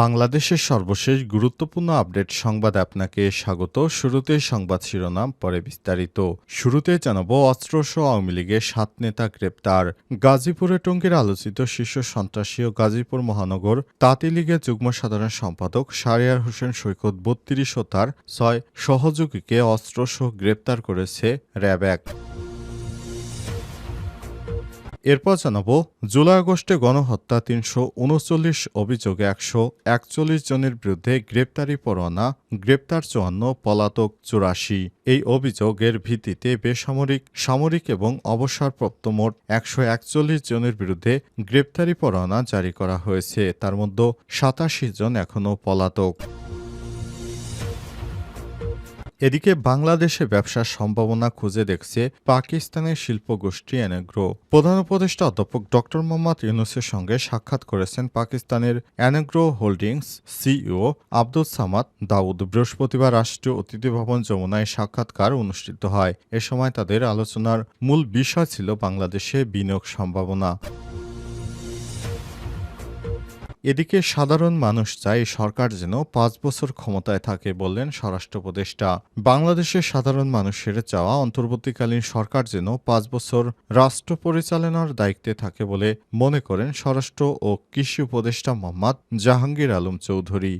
বাংলাদেশের সর্বশেষ গুরুত্বপূর্ণ আপডেট সংবাদ আপনাকে স্বাগত। শুরুতে সংবাদ শিরোনাম, পরে বিস্তারিত। শুরুতে জানাব অস্ত্রসহ আওয়ামী লীগের সাত নেতা গ্রেপ্তার। গাজীপুরে টঙ্গীর আলোচিত শীর্ষ সন্ত্রাসী ও গাজীপুর মহানগর তাঁতি লীগের যুগ্ম সাধারণ সম্পাদক শারিয়ার হোসেন সৈকত বত্রিশ ও তার ছয় সহযোগীকে অস্ত্রসহ গ্রেপ্তার করেছে র্যাব এক। এরপর জানাব, জুলাই আগস্টে গণহত্যা তিনশো উনচল্লিশ অভিযোগে একশো একচল্লিশ জনের বিরুদ্ধে গ্রেপ্তারি পরোয়ানা, গ্রেপ্তার চুয়ান্ন, পলাতক চুরাশি। এই অভিযোগের ভিত্তিতে বেসামরিক, সামরিক এবং অবসরপ্রাপ্ত মোট একশো একচল্লিশ জনের বিরুদ্ধে গ্রেপ্তারি পরোয়ানা জারি করা হয়েছে। তার মধ্যে সাতাশি জন এখনও পলাতক। এদিকে বাংলাদেশে ব্যবসার সম্ভাবনা খুঁজে দেখছে পাকিস্তানের শিল্পগোষ্ঠী অ্যানেগ্রো। প্রধান উপদেষ্টা অধ্যাপক ড মোহাম্মদ ইউনুসের সঙ্গে সাক্ষাৎ করেছেন পাকিস্তানের অ্যানেগ্রো হোল্ডিংস সিইও আব্দুল সামাদ দাউদ। বৃহস্পতিবার রাষ্ট্রীয় অতিথি ভবন যমুনায় সাক্ষাৎকার অনুষ্ঠিত হয়। এ সময় তাদের আলোচনার মূল বিষয় ছিল বাংলাদেশে বিনিয়োগ সম্ভাবনা। এদিকে সাধারণ মানুষ চায় সরকার যেন পাঁচ বছর ক্ষমতায় থাকে বললেন স্বরাষ্ট্র উপদেষ্টা। বাংলাদেশের সাধারণ মানুষের চাওয়া অন্তর্বর্তীকালীন সরকার যেন পাঁচ বছর রাষ্ট্র পরিচালনার দায়িত্বে থাকে বলে মনে করেন স্বরাষ্ট্র ও কৃষি উপদেষ্টা মোহাম্মদ জাহাঙ্গীর আলম চৌধুরী।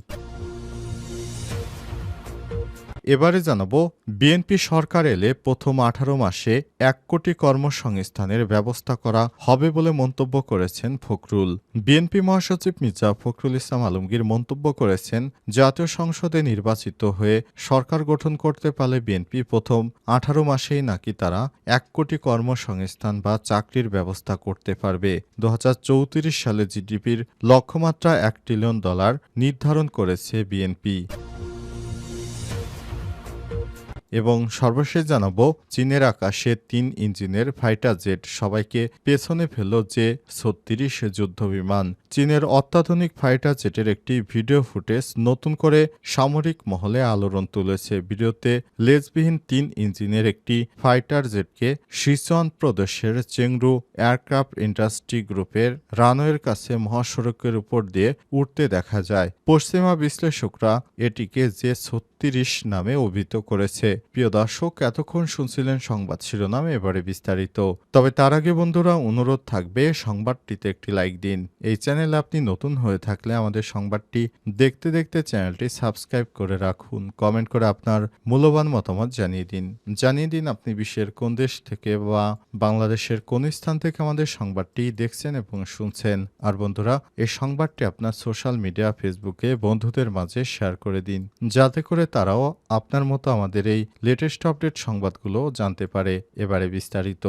এবারে জানাব, বিএনপি সরকার এলে প্রথম আঠারো মাসে এক কোটি কর্মসংস্থানের ব্যবস্থা করা হবে বলে মন্তব্য করেছেন ফখরুল। বিএনপি মহাসচিব মির্জা ফখরুল ইসলাম আলমগীর মন্তব্য করেছেন, জাতীয় সংসদে নির্বাচিত হয়ে সরকার গঠন করতে পারলে বিএনপি প্রথম আঠারো মাসেই নাকি তারা এক কোটি কর্মসংস্থান বা চাকরির ব্যবস্থা করতে পারবে। দু হাজার চৌত্রিশ সালে জিডিপির লক্ষ্যমাত্রা এক ট্রিলিয়ন ডলার নির্ধারণ করেছে বিএনপি। এবং সর্বশেষ জানাব, চীনের আকাশে তিন ইঞ্জিনের ফাইটার জেট সবাইকে পেছনে ফেলল যে ছত্রিশ যুদ্ধ বিমান। চীনের অত্যাধুনিক ফাইটার জেটের একটি ভিডিও ফুটেজ নতুন করে সামরিক মহলে আলোড়ন তুলেছে। ভিডিওতে লেজবিহীন তিন ইঞ্জিনের একটি ফাইটার জেটকে সিচুয়ান প্রদেশের চেংরু এয়ারক্রাফট ইন্ডাস্ট্রি গ্রুপের রানওয়ের কাছে মহাসড়কের উপর দিয়ে উঠতে দেখা যায়। পশ্চিমা বিশ্লেষকরা এটিকে যে ছত্রিশ নামে অভিহিত করেছে। প্রিয় দর্শক, এতক্ষণ শুনছিলেন সংবাদ শিরোনাম, এবারে বিস্তারিত। তবে তার আগে বন্ধুরা, অনুরোধ থাকবে সংবাদটিতে একটি লাইক দিন। এই চ্যানেলে আপনি নতুন হয়ে থাকলে আমাদের সংবাদটি দেখতে দেখতে চ্যানেলটি সাবস্ক্রাইব করে রাখুন। কমেন্ট করে আপনার মূল্যবান মতামত জানিয়ে দিন। জানিয়ে দিন আপনি বিশ্বের কোন দেশ থেকে বা বাংলাদেশের কোন স্থান থেকে আমাদের সংবাদটি দেখছেন এবং শুনছেন। আর বন্ধুরা, এই সংবাদটি আপনার সোশ্যাল মিডিয়া, ফেসবুকে বন্ধুদের মাঝে শেয়ার করে দিন। যাতে করে তারাও আপনার মতো আমাদের এই লেটেস্ট আপডেট সংবাদগুলো জানতে পারে। এবারে বিস্তারিত।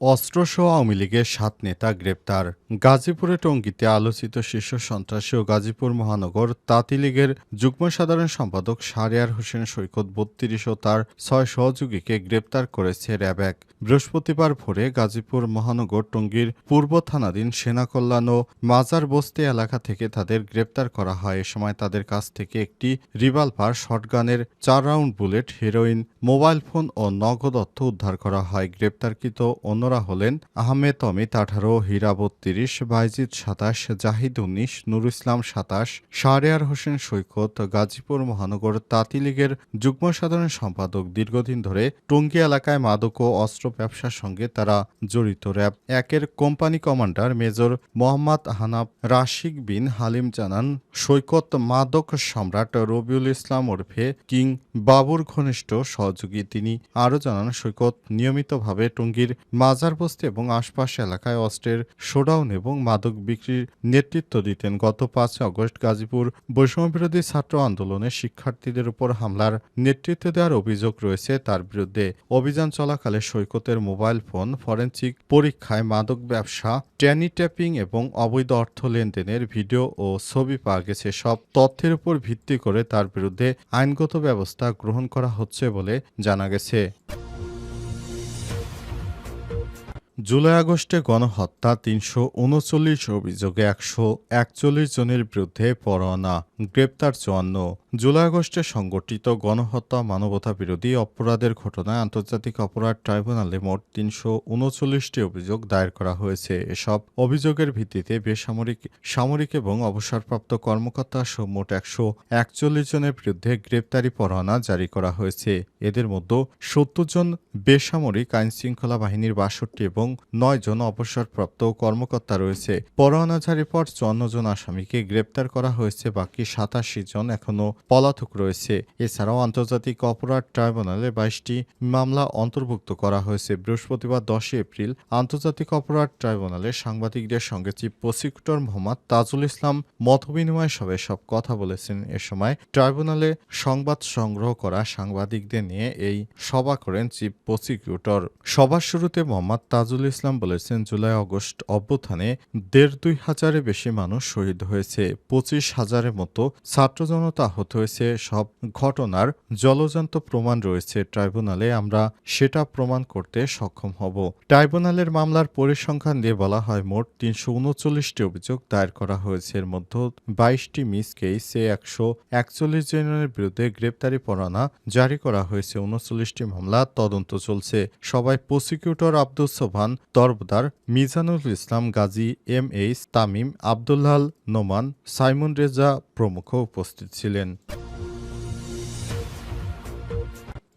অস্ত্রসহ আওয়ামী লীগের সাত নেতা গ্রেপ্তার। গাজীপুরে টঙ্গীতে আলোচিত শীর্ষ সন্ত্রাসী ও গাজীপুর মহানগর তাঁতি লীগের যুগ্ম সাধারণ সম্পাদক শারিয়ার হোসেন সৈকত বত্রিশ ও তার ছয় সহযোগীকে গ্রেপ্তার করেছে র্যাব এক। বৃহস্পতিবার ভোরে গাজীপুর মহানগর টঙ্গীর পূর্ব থানাধীন সেনা কল্যাণ ও মাজার বস্তি এলাকা থেকে তাদের গ্রেপ্তার করা হয়। এ সময় তাদের কাছ থেকে একটি রিভলভার, শটগানের চার round bullet, heroin, mobile phone ও নগদ অর্থ উদ্ধার করা হয়। গ্রেপ্তারকৃত অন্যরা হলেন আহমেদ অমিত আঠারো, হীরা বত্রিশ, বাইজিদ সাতাশ, জাহিদ উনিশ নুর ইসলাম সাতাশ, শাহরিয়ার হোসেন সৈকত, গাজীপুর মহানগর তাঁতি লীগের যুগ্ম সাধারণ সম্পাদক দীর্ঘদিন ধরে টঙ্গী এলাকায় মাদক ও অস্ত্র ব্যবসার সঙ্গে তারা জড়িত র্যাব। একের company commander major Mohammad Hanab Rashik bin Halim জানান, সৈকত মাদক সম্রাট রবিউল ইসলাম ওরফে কিং বাবুর ঘনিষ্ঠ সহযোগী। তিনি আরও জানান, সৈকত নিয়মিতভাবে টঙ্গীর মাজারবস্তি এবং আশপাশ এলাকায় অস্ত্রের শোডাউন এবং মাদক বিক্রির নেতৃত্ব দিতেন। গত পাঁচ আগস্ট গাজীপুর বৈষম্যবিরোধী ছাত্র আন্দোলনে শিক্ষার্থীদের উপর হামলার নেতৃত্ব দেওয়ার অভিযোগ রয়েছে। তার বিরুদ্ধে অভিযান চলাকালে সৈকতের মোবাইল ফোন, ফরেনসিক পরীক্ষায় মাদক ব্যবসা ট্যানি ট্যাপিং এবং অবৈধ অর্থ লেনদেনের ভিডিও ও ছবি পাওয়া গেছে। সব তথ্যের উপর ভিত্তি করে তার বিরুদ্ধে আইনগত ব্যবস্থা গ্রহণ করা হচ্ছে বলে জানা গেছে। জুলাই আগস্টে গণহত্যা, তিনশো উনচল্লিশ অভিযোগে একশো একচল্লিশ জনের বিরুদ্ধে পরোয়ানা, গ্রেপ্তার চুয়ান্ন। জুলাই আগস্টে সংগঠিত গণহত্যা মানবতা বিরোধী অপরাধের ঘটনায় আন্তর্জাতিক অপরাধ ট্রাইব্যুনালে মোট তিনশো উনচল্লিশটি অভিযোগ দায়ের করা হয়েছে। এসব অভিযোগের ভিত্তিতে বেসামরিক, সামরিক এবং অবসরপ্রাপ্ত কর্মকর্তা সহ মোট একশো একচল্লিশ জনের বিরুদ্ধে গ্রেপ্তারি পরোয়ানা জারি করা হয়েছে। এদের মধ্যে সত্তর জন বেসামরিক আইনশৃঙ্খলা বাহিনীর বাষট্টি এবং নয় জন অবসরপ্রাপ্ত কর্মকর্তা রয়েছে। পরোয়ানা জারির পর চুয়ান্ন জন আসামিকে গ্রেপ্তার করা হয়েছে, বাকি সাতাশি জন এখনও পলাতক রয়েছে। এছাড়াও আন্তর্জাতিক অপরাধ ট্রাইব্যুনালে বাইশটি মামলা অন্তর্ভুক্ত করা হয়েছে। বৃহস্পতিবার দশই এপ্রিল আন্তর্জাতিক অপরাধ ট্রাইব্যুনালে সাংবাদিকদের সঙ্গে চিফ প্রসিকিউটর মোহাম্মদ তাজুল ইসলাম মতবিনিময় সভায় সব কথা বলেছেন। এ সময় ট্রাইব্যুনালে সংবাদ সংগ্রহ করা সাংবাদিকদের নিয়ে এই সভা করেন চিফ প্রসিকিউটর। সভার শুরুতে মোহাম্মদ তাজুল ইসলাম বলেছেন, জুলাই আগস্ট অভ্যুত্থানে দেড় দুই হাজারের বেশি মানুষ শহীদ হয়েছে, পঁচিশ হাজারের মতো ছাত্র জনতা আহত হয়েছে। সব ঘটনার জলজান্ত প্রমাণ রয়েছে ট্রাইব্যুনালে, আমরা সেটা প্রমাণ করতে সক্ষম হব। ট্রাইব্যুনালের মামলার পরিসংখ্যান দিয়ে বলা হয়, মোট তিনশো উনচল্লিশটি অভিযোগ দায়ের করা হয়েছে। এর মধ্যে বাইশটি মিস কেসে একশো একচল্লিশ জনের বিরুদ্ধে গ্রেপ্তারি পরোয়ানা জারি করা হয়েছে। উনচল্লিশটি মামলা তদন্ত চলছে। সবাই prosecutor Abdul Sobhan Tarafdar Mizanul Islam Gazi M H Tamim Abdullah Al Noman Saimon Reza প্রমুখ উপস্থিত ছিলেন।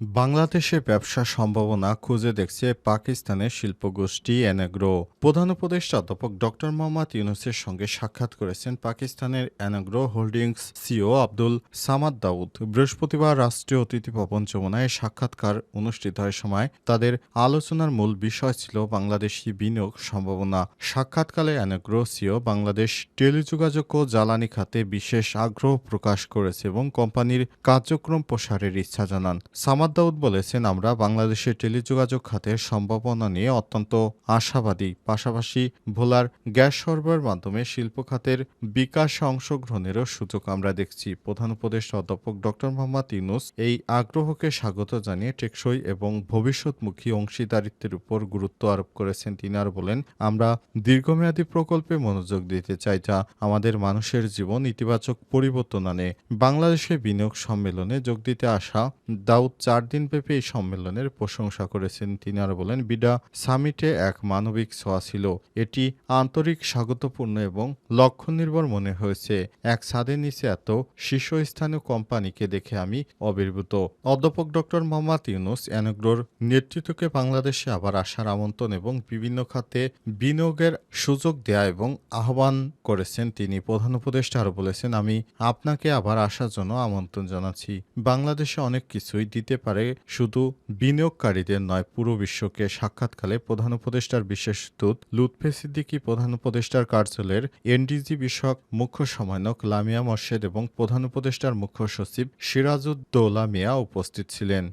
বাংলাদেশে ব্যবসা সম্ভাবনা খুঁজে দেখছে পাকিস্তানের শিল্পগোষ্ঠী অ্যানাগ্রো। প্রধান উপদেষ্টা অধ্যাপক ডক্টর মোহাম্মদ ইউনুসের সঙ্গে সাক্ষাৎ করেছেন পাকিস্তানের অ্যানাগ্রো হোল্ডিংস সিও আব্দুল সামাদ দাউদ। বৃহস্পতিবার রাষ্ট্রীয় অতিথি ভবন যমুনায় সাক্ষাৎকার অনুষ্ঠিত হয় সময় তাদের আলোচনার মূল বিষয় ছিল বাংলাদেশি বিনিয়োগ সম্ভাবনা। সাক্ষাৎকালে অ্যানাগ্রো সিও বাংলাদেশ টেলিযোগাযোগ ও জ্বালানি খাতে বিশেষ আগ্রহ প্রকাশ করেছে এবং কোম্পানির কার্যক্রম প্রসারের ইচ্ছা জানান। সামাদ দাউদ বলেছেন, আমরা বাংলাদেশের টেলিযোগাযোগ খাতের সম্ভাবনা নিয়ে অত্যন্ত আশাবাদী। পাশাপাশি ভোলার গ্যাস সরবরাহের মাধ্যমে শিল্প খাতের বিকাশে অংশগ্রহণেরও সুযোগ আমরা দেখছি। প্রধান উপদেষ্টা অধ্যাপক ডক্টর মোহাম্মদ ইউনুস এই আগ্রহকে স্বাগত জানিয়ে টেকসই এবং ভবিষ্যৎমুখী অংশীদারিত্বের উপর গুরুত্ব আরোপ করেছেন। তিনি আর বলেন, আমরা দীর্ঘমেয়াদী প্রকল্পে মনোযোগ দিতে চাই যা আমাদের মানুষের জীবন ইতিবাচক পরিবর্তন আনে। বাংলাদেশে বিনিয়োগ সম্মেলনে যোগ দিতে আসা দাউদ চার দিনব্যাপী এই সম্মেলনের প্রশংসা করেছেন তিনি আর বলেন, বিডা সামিটে এক মানবিক ছোঁয়া ছিল। এটি আন্তরিক স্বাগতপূর্ণ এবং লক্ষ্য নির্ভর মনে হয়েছে। এক ছাদের নিচে এত শীর্ষস্থানীয় কোম্পানিকে দেখে আমি অবির্ভূত। অধ্যাপক ডক্টর মোহাম্মদ ইউনুস অ্যানোগ্রোর নেতৃত্বকে বাংলাদেশে আবার আসার আমন্ত্রণ এবং বিভিন্ন খাতে বিনিয়োগের সুযোগ দেয়া এবং আহ্বান করেছেন তিনি। প্রধান উপদেষ্টা আরও বলেছেন, আমি আপনাকে আবার আসার জন্য আমন্ত্রণ জানাচ্ছি। বাংলাদেশে অনেক কিছুই দিতে পারে, শুধু বিনিয়োগকারীদের নয়, পুরো বিশ্বকে সাক্ষাৎকালে প্রধান উপদেষ্টার বিশেষ দূত লুৎফে সিদ্দিকী, প্রধান উপদেষ্টার কার্যালয়ের এনডিজি বিষয়ক মুখ্য সমন্বয়ক লামিয়া মর্শেদ এবং প্রধান উপদেষ্টার মুখ্য সচিব সিরাজউদ্দৌলা মিয়া উপস্থিত ছিলেন।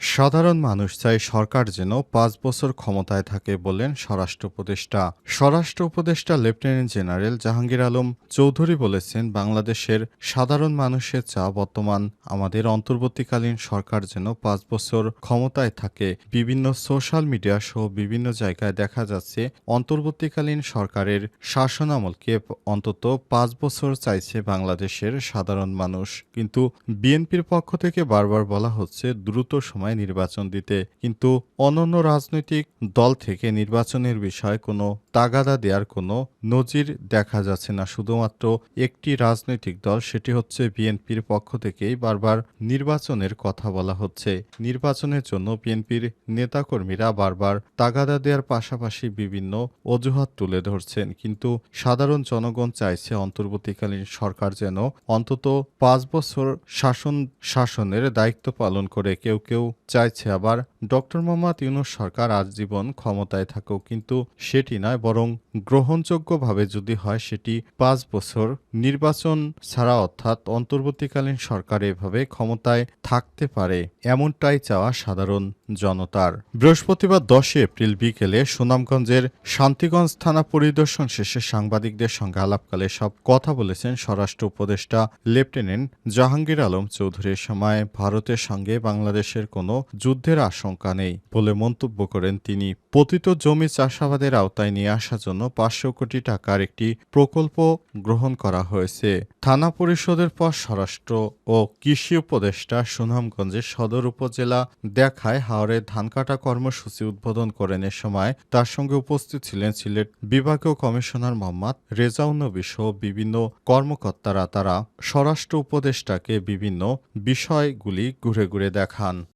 সাধারণ মানুষ চাই সরকার যেন পাঁচ বছর ক্ষমতায় থাকে বললেন স্বরাষ্ট্র উপদেষ্টা। স্বরাষ্ট্র উপদেষ্টা লেফটেন্যান্ট জেনারেল জাহাঙ্গীর আলম চৌধুরী বলেছেন, বাংলাদেশের সাধারণ মানুষের চা বর্তমান। আমাদের অন্তর্বর্তীকালীন সরকার যেন পাঁচ বছর ক্ষমতায় থাকে। বিভিন্ন সোশ্যাল মিডিয়া সহ বিভিন্ন জায়গায় দেখা যাচ্ছে, অন্তর্বর্তীকালীন সরকারের শাসনামলকে অন্তত পাঁচ বছর চাইছে বাংলাদেশের সাধারণ মানুষ। কিন্তু বিএনপির পক্ষ থেকে বারবার বলা হচ্ছে, দ্রুত সময় নির্বাচন দিতে, কিন্তু অনন্য রাজনৈতিক দল থেকে নির্বাচনের বিষয়ে কোনো তাগাদা দেওয়ার কোনো নজির দেখা যাচ্ছে না। শুধুমাত্র একটি রাজনৈতিক দল, সেটি হচ্ছে বিএনপির পক্ষ থেকেই বারবার নির্বাচনের কথা বলা হচ্ছে। নির্বাচনের জন্য বিএনপির নেতাকর্মীরা বারবার তাগাদা দেওয়ার পাশাপাশি বিভিন্ন অজুহাত তুলে ধরছেন, কিন্তু সাধারণ জনগণ চাইছে অন্তর্বর্তীকালীন সরকার যেন অন্তত পাঁচ বছর শাসন, শাসনের দায়িত্ব পালন করে। কেউ কেউ চাইছে আবার ডক্টর মোহাম্মদ ইউনুস সরকার আজীবন ক্ষমতায় থাকুক, কিন্তু সেটি নয়, বরং গ্রহণযোগ্যভাবে যদি হয় সেটি পাঁচ বছর নির্বাচন ছাড়া অর্থাৎ অন্তর্বর্তীকালীন সরকার এভাবে ক্ষমতায় থাকতে পারে এমনটাই চাওয়া সাধারণ জনতার। বৃহস্পতিবার দশই এপ্রিল বিকেলে সুনামগঞ্জের শান্তিগঞ্জ থানা পরিদর্শন শেষে সাংবাদিকদের সঙ্গে আলাপকালে সব কথা বলেছেন স্বরাষ্ট্র উপদেষ্টা লেফটেন্যান্ট জাহাঙ্গীর আলম চৌধুরীর সময় ভারতের সঙ্গে বাংলাদেশের কোনো যুদ্ধের আশঙ্কা আশঙ্কা নেই বলে মন্তব্য করেন তিনি। পতিত জমি চাষাবাদের আওতায় নিয়ে আসার জন্য পাঁচশো কোটি টাকার একটি প্রকল্প গ্রহণ করা হয়েছে। থানা পরিষদের পর স্বরাষ্ট্র ও কৃষি উপদেষ্টা সুনামগঞ্জের সদর উপজেলা দেখায় হাওড়ে ধান কাটা কর্মসূচি উদ্বোধন করেন এ সময় তার সঙ্গে উপস্থিত ছিলেন সিলেট বিভাগীয় কমিশনার মোহাম্মদ রেজাউন্নবী সহ বিভিন্ন কর্মকর্তারা। তারা স্বরাষ্ট্র উপদেষ্টাকে বিভিন্ন বিষয়গুলি ঘুরে ঘুরে দেখান।